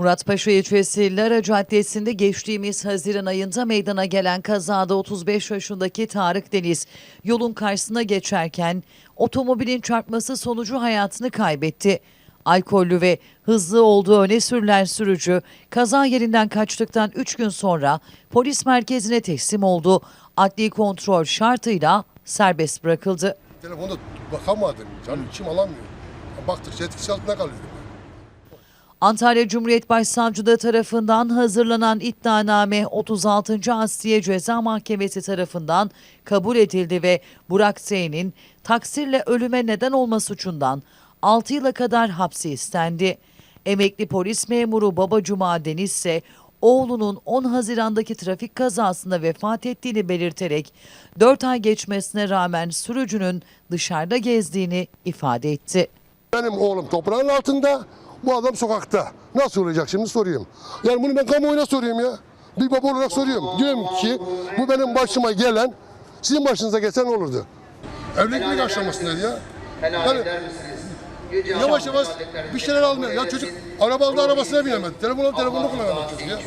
Muratpaşa ilçesi Lara Caddesi'nde geçtiğimiz Haziran ayında meydana gelen kazada 35 yaşındaki Tarık Deniz yolun karşısına geçerken otomobilin çarpması sonucu hayatını kaybetti. Alkollü ve hızlı olduğu öne sürülen sürücü kaza yerinden kaçtıktan 3 gün sonra polis merkezine teslim oldu. Adli kontrol şartıyla serbest bırakıldı. Telefonda bakamadım. Canım içim alamıyor. Baktıkça etkisi altında kalıyorum. Antalya Cumhuriyet Başsavcılığı tarafından hazırlanan iddianame 36. Asliye Ceza Mahkemesi tarafından kabul edildi ve Burak Z'nin taksirle ölüme neden olma suçundan 6 yıla kadar hapsi istendi. Emekli polis memuru Baba Cuma Deniz ise oğlunun 10 Haziran'daki trafik kazasında vefat ettiğini belirterek 4 ay geçmesine rağmen sürücünün dışarıda gezdiğini ifade etti. Benim oğlum toprağın altında, bu adam sokakta. Nasıl olacak şimdi sorayım. Yani bunu ben kamuoyuna soruyorum ya. Bir baba olarak soruyorum. Diyorum ki bu benim başıma gelen sizin başınıza geçen olurdu. Evlilik mi aşamasındaydı ya? Yani yavaş yavaş bir şeyler almıyor. Ya çocuk araba aldı arabasına binemedi. Telefonu telefonunu kullanamadı çocuk ya.